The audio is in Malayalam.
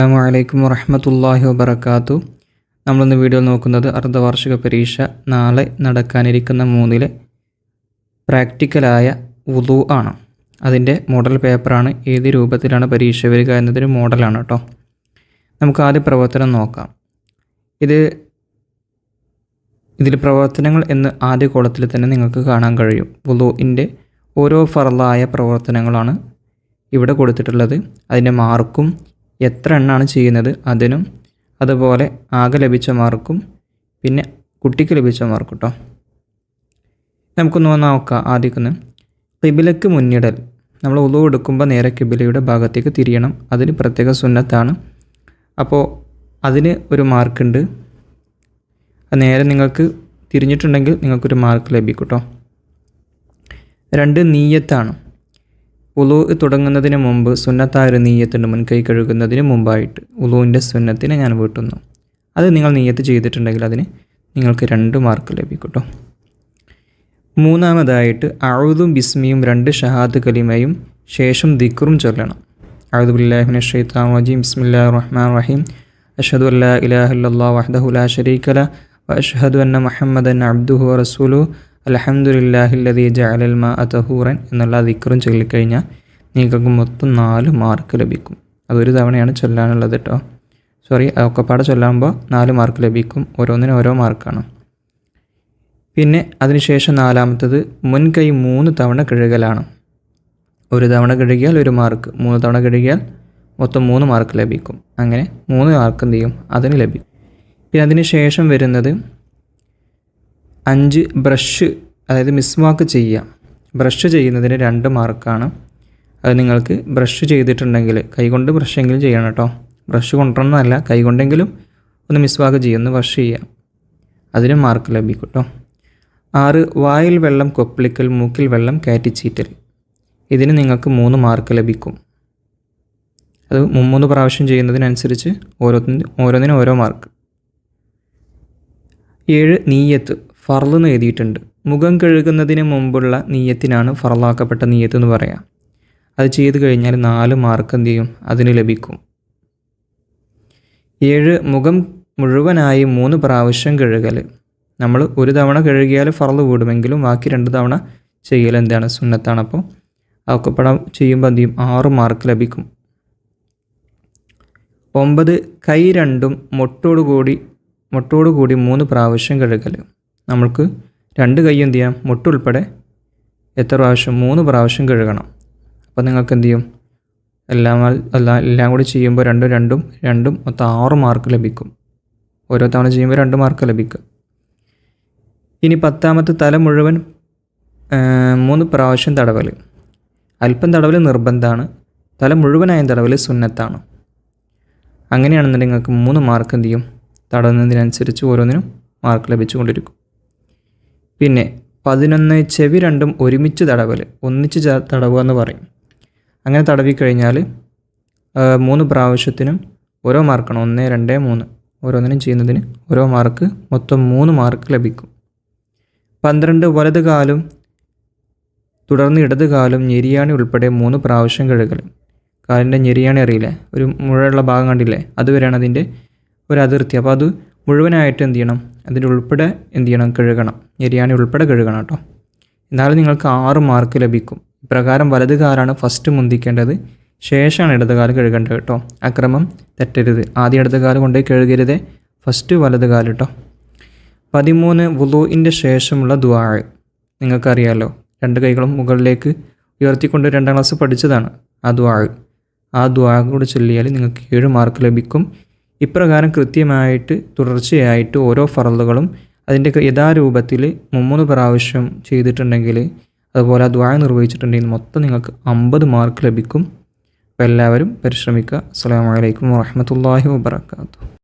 അസ്സാമലൈക്കും വറഹമത്തല്ലാഹി വബർക്കാത്തു നമ്മളിന്ന് വീഡിയോ നോക്കുന്നത് അർദ്ധവാർഷിക പരീക്ഷ നാളെ നടക്കാനിരിക്കുന്ന മൂന്നിലെ പ്രാക്ടിക്കലായ ഉദു ആണ്. അതിന്റെ മോഡൽ പേപ്പറാണ് ഏത് രൂപത്തിലാണ് പരീക്ഷ വരിക എന്നതൊരു മോഡലാണ് കേട്ടോ നമുക്ക് ആദ്യ പ്രവർത്തനം നോക്കാം. ഇത് ഇതിൽ പ്രവർത്തനങ്ങൾ എന്ന് ആദ്യ കോളത്തിൽ തന്നെ നിങ്ങൾക്ക് കാണാൻ കഴിയും. ഉദുവിന്റെ ഓരോ ഫറലായ പ്രവർത്തനങ്ങളാണ് ഇവിടെ കൊടുത്തിട്ടുള്ളത്. അതിന്റെ മാർക്കും എത്ര എണ്ണാണ് ചെയ്യുന്നത് അതിനും അതുപോലെ ആകെ ലഭിച്ച മാർക്കും പിന്നെ കുട്ടിക്ക് ലഭിച്ച മാർക്കും കേട്ടോ നമുക്കൊന്ന് നോക്കാം ആദ്യമൊന്ന് കിബിലക്ക് മുന്നിടൽ. നമ്മൾ ഉളു എടുക്കുമ്പോൾ നേരെ കിബിലയുടെ ഭാഗത്തേക്ക് തിരിയണം. അതിന് പ്രത്യേക സുന്നത്താണ്. അപ്പോൾ അതിന് ഒരു മാർക്കുണ്ട്. നേരെ നിങ്ങൾക്ക് തിരിഞ്ഞിട്ടുണ്ടെങ്കിൽ നിങ്ങൾക്കൊരു മാർക്ക് ലഭിക്കും കേട്ടോ രണ്ട് നീയത്താണ്. ഉളു തുടങ്ങുന്നതിന് മുമ്പ് സുന്നത്തായ ഒരു നീയത്തുണ്ട് മുൻകൈ കഴുകുന്നതിന് മുമ്പായിട്ട് ഉലുവിന്റെ സുന്നത്തിനെ ഞാൻ വീട്ടുന്നു. അത് നിങ്ങൾ നീയത്ത് ചെയ്തിട്ടുണ്ടെങ്കിൽ അതിന് നിങ്ങൾക്ക് രണ്ട് മാർക്ക് ലഭിക്കട്ടോ. മൂന്നാമതായിട്ട് അഴുതും ബിസ്മിയും രണ്ട് ഷഹാദ് കലിമയും ശേഷം ദിക്റും ചൊല്ലണം. അഴുദു ബില്ലാഹിമിൻ ഷെയ്ത്താൻ വജീം ബിസ്മില്ലാ റഹ്മാൻ റഹീം. അഷദ് അല്ലാ ഇലാഹുല്ലാ വഹദഹുലാ ഷരീഖല അഷ്ഹദു അന്ന മുഹമ്മദൻ അബ്ദുഹു റസൂലു അലഹമുല്ലാഹില്ലതി മാ അതഹൂറൻ എന്നുള്ള ദിക്റും ചൊല്ലിക്കഴിഞ്ഞാൽ നിങ്ങൾക്ക് മൊത്തം നാല് മാർക്ക് ലഭിക്കും. അതൊരു തവണയാണ് ചൊല്ലാനുള്ളത് കേട്ടോ സോറി ഒക്കെപ്പാടെ ചൊല്ലാകുമ്പോൾ നാല് മാർക്ക് ലഭിക്കും. ഓരോന്നിനും ഓരോ മാർക്കാണ്. പിന്നെ അതിനുശേഷം നാലാമത്തത് മുൻകൈ മൂന്ന് തവണ കഴുകലാണ്. ഒരു തവണ കഴുകിയാൽ ഒരു മാർക്ക്. മൂന്ന് തവണ കഴുകിയാൽ മൊത്തം മൂന്ന് മാർക്ക് ലഭിക്കും. അങ്ങനെ മൂന്ന് മാർക്ക് എന്ത് ചെയ്യും? അതിന് ലഭിക്കും. പിന്നെ അതിന് ശേഷം വരുന്നത് അഞ്ച് ബ്രഷ് അതായത് മിസ്വാക്ക് ചെയ്യുക. ബ്രഷ് ചെയ്യുന്നതിന് രണ്ട് മാർക്കാണ് അത് നിങ്ങൾക്ക് ബ്രഷ് ചെയ്തിട്ടുണ്ടെങ്കിൽ കൈകൊണ്ട് ബ്രഷെങ്കിലും ചെയ്യണം കേട്ടോ. ബ്രഷ് കൊണ്ടുവരണമെന്നല്ല കൈകൊണ്ടെങ്കിലും ഒന്ന് മിസ്വാക്ക് ചെയ്യുക ഒന്ന് ബ്രഷ് ചെയ്യുക. അതിന് മാർക്ക് ലഭിക്കും കേട്ടോ. ആറ് വായിൽ വെള്ളം കൊപ്പിളിക്കൽ മൂക്കിൽ വെള്ളം കയറ്റിച്ചീറ്റൽ ഇതിന് നിങ്ങൾക്ക് മൂന്ന് മാർക്ക് ലഭിക്കും. അത് മുമ്മൂന്ന് പ്രാവശ്യം ചെയ്യുന്നതിനനുസരിച്ച് ഓരോന്നിന് ഓരോന്നിനും ഓരോ മാർക്ക് ഏഴ് നീയത്ത്. ഫർളെന്ന് എഴുതിയിട്ടുണ്ട്. മുഖം കഴുകുന്നതിന് മുമ്പുള്ള നീയത്തിനാണ് ഫറലാക്കപ്പെട്ട നീയത്ത് എന്ന് പറയാം. അത് ചെയ്തു കഴിഞ്ഞാൽ നാല് മാർക്ക് എന്ത് ചെയ്യും? അതിന് ലഭിക്കും. ഏഴ് മുഖം മുഴുവനായി മൂന്ന് പ്രാവശ്യം കഴുകൽ നമ്മൾ ഒരു തവണ കഴുകിയാൽ ഫറൽ കൂടുമെങ്കിലും ബാക്കി രണ്ട് തവണ ചെയ്യൽ എന്താണ്? സുന്നത്താണ്. അപ്പോൾ അതൊക്കെ പടം ചെയ്യുമ്പോൾ എന്ത് ചെയ്യും? ആറ് മാർക്ക് ലഭിക്കും. ഒമ്പത് കൈ രണ്ടും മുട്ടോടുകൂടി മുട്ടോടുകൂടി മൂന്ന് പ്രാവശ്യം കഴുകൽ നമ്മൾക്ക് രണ്ട് കൈ എന്ത് ചെയ്യാം? മുട്ടുൾപ്പെടെ എത്ര പ്രാവശ്യം? മൂന്ന് പ്രാവശ്യം കഴുകണം. അപ്പോൾ നിങ്ങൾക്ക് എന്ത് ചെയ്യും? എല്ലാം എല്ലാം എല്ലാം കൂടി ചെയ്യുമ്പോൾ രണ്ടും രണ്ടും രണ്ടും മൊത്തം ആറ് മാർക്ക് ലഭിക്കും. ഓരോ തവണ ചെയ്യുമ്പോൾ രണ്ട് മാർക്ക് ലഭിക്കും. ഇനി പത്താമത്തെ തല മുഴുവൻ മൂന്ന് പ്രാവശ്യം തടവൽ. അല്പം തടവൽ നിർബന്ധമാണ് തല മുഴുവനായും തടവൽ സുന്നത്താണ്. അങ്ങനെയാണെന്നുണ്ടെങ്കിൽ നിങ്ങൾക്ക് മൂന്ന് മാർക്ക് എന്ത് ചെയ്യും? തടവുന്നതിനനുസരിച്ച് ഓരോന്നിനും മാർക്ക് ലഭിച്ചുകൊണ്ടിരിക്കും. പിന്നെ പതിനൊന്ന് ചെവി രണ്ടും ഒരുമിച്ച് തടവൽ ഒന്നിച്ച് തടവുക എന്ന് പറയും. അങ്ങനെ തടവി കഴിഞ്ഞാൽ മൂന്ന് പ്രാവശ്യത്തിനും ഓരോ മാർക്കാണ്. ഒന്ന് രണ്ട് മൂന്ന്. ഓരോന്നിനും ചെയ്യുന്നതിന് ഓരോ മാർക്ക് മൊത്തം മൂന്ന് മാർക്ക് ലഭിക്കും. പന്ത്രണ്ട് വലത് കാലും തുടർന്ന് ഇടത് കാലും ഞെരിയാണി ഉൾപ്പെടെ മൂന്ന് പ്രാവശ്യം കഴുകൽ കാലിന്റെ ഞെരിയാണി അറിയില്ലേ? ഒരു മുഴയുള്ള ഭാഗം കണ്ടില്ലേ? അതുവരെയാണ് അതിന്റെ ഒരു അതിർത്തി. അപ്പോൾ അത് മുഴുവനായിട്ട് എന്ത് ചെയ്യണം? അതിന്റെ ഉൾപ്പെടെ എന്ത് ചെയ്യണം? കഴുകണം. ബിരിയാണി ഉൾപ്പെടെ കഴുകണം കേട്ടോ. എന്നാലും നിങ്ങൾക്ക് ആറ് മാർക്ക് ലഭിക്കും. ഇപ്രകാരം വലത് കാലാണ് ഫസ്റ്റ് മുന്തിക്കേണ്ടത്. ശേഷമാണ് ഇടത് കാൽ കഴുകേണ്ടത് കേട്ടോ. അക്രമം തെറ്റരുത്. ആദ്യം ഇടത് കാൽ കൊണ്ടുപോയി കഴുകരുത്. ഫസ്റ്റ് വലത് കാൽ കേട്ടോ. പതിമൂന്ന് വുളുവിന്റെ ശേഷമുള്ള ദ്വാഴ് നിങ്ങൾക്കറിയാമല്ലോ രണ്ട് കൈകളും മുകളിലേക്ക് ഉയർത്തിക്കൊണ്ട് രണ്ടാം ക്ലാസ് പഠിച്ചതാണ് ആ ദ്വാഴ് ആ ദ്വാഴ കൂടെ ചൊല്ലിയാൽ നിങ്ങൾക്ക് ഏഴ് മാർക്ക് ലഭിക്കും. ഇപ്രകാരം കൃത്യമായിട്ട് തുടർച്ചയായിട്ട് ഓരോ ഫറലുകളും അതിന്റെ യഥാരൂപത്തിൽ മുമ്മൂന്ന് പ്രാവശ്യം ചെയ്തിട്ടുണ്ടെങ്കിൽ അതുപോലെ ആ ദ്വായ നിർവഹിച്ചിട്ടുണ്ടെങ്കിൽ മൊത്തം നിങ്ങൾക്ക് അമ്പത് മാർക്ക് ലഭിക്കും. അപ്പോൾ എല്ലാവരും പരിശ്രമിക്കുക. അസ്സാം വലൈക്കും വാഹമത്തല്ലാഹി വാബർക്കാത്തു